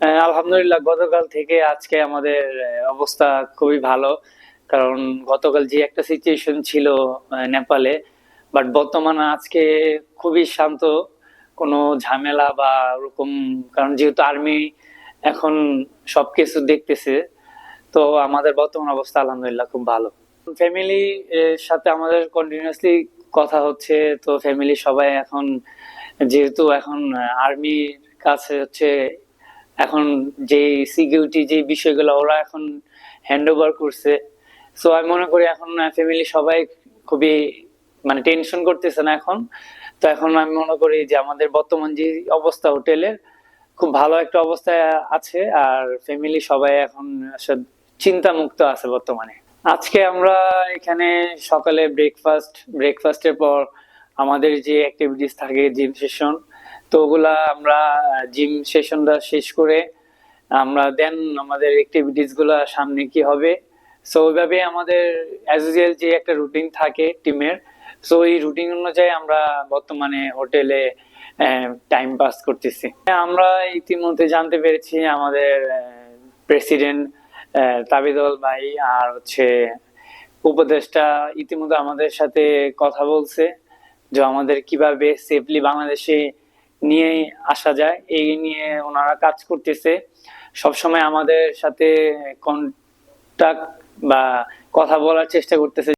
আলহামদুলিল্লাহ, গতকাল থেকে আজকে আমাদের অবস্থা খুবই ভালো। কারণ গতকাল যে একটা সিচুয়েশন ছিল নেপালে বাট বর্তমানে আজকে খুবই শান্ত, কোনো ঝামেলা বা ওরকম, কারণ যেহেতু আর্মি এখন সবকিছু দেখতেছে, তো আমাদের বর্তমান অবস্থা আলহামদুলিল্লাহ খুব ভালো। ফ্যামিলি সাথে আমাদের কন্টিনিউয়াসলি কথা হচ্ছে, তো ফ্যামিলি সবাই এখন, যেহেতু এখন আর্মির কাছে হচ্ছে এখন যে সিকিউরিটি যে বিষয়গুলো, ওরা এখন হ্যান্ড ওভার করছে। সো আমি মনে করি এখন ফ্যামিলি সবাই খুবই মানে টেনশন করতেছে না এখন। তো এখন আমি মনে করি যে আমাদের বর্তমান যে অবস্থা হোটেলের খুব ভালো একটা অবস্থায় আছে। আর ফ্যামিলি সবাই এখন চিন্তা মুক্ত আছে বর্তমানে। আজকে আমরা এখানে সকালে ব্রেকফাস্ট ব্রেকফাস্টের পর আমাদের যে অ্যাক্টিভিটিস থাকে জিম সেশন তো ওগুলা আমরা জিম সেশনটা শেষ করে আমরা দেন আমাদের অ্যাক্টিভিটিসগুলা সামনে কি হবে। সো ওইভাবে আমাদের অ্যাজ ইউজুয়াল যে একটা রুটিন থাকে টিমের সো এই রুটিন অনুযায়ী আমরা বর্তমানে হোটেলে টাইম পাস করতেছি। আমরা ইতিমধ্যে জানতে পেরেছি আমাদের প্রেসিডেন্ট তাবিদল ভাই আর হচ্ছে উপদেষ্টা ইতিমধ্যে আমাদের সাথে কথা বলছে যে আমাদের কীভাবে সেফলি বাংলাদেশে নিয়ে আসা যায়। এই নিয়ে ওনারা কাজ করতেছে। সবসময় আমাদের সাথে কন্ট্যাক্ট বা কথা বলার চেষ্টা করতেছে।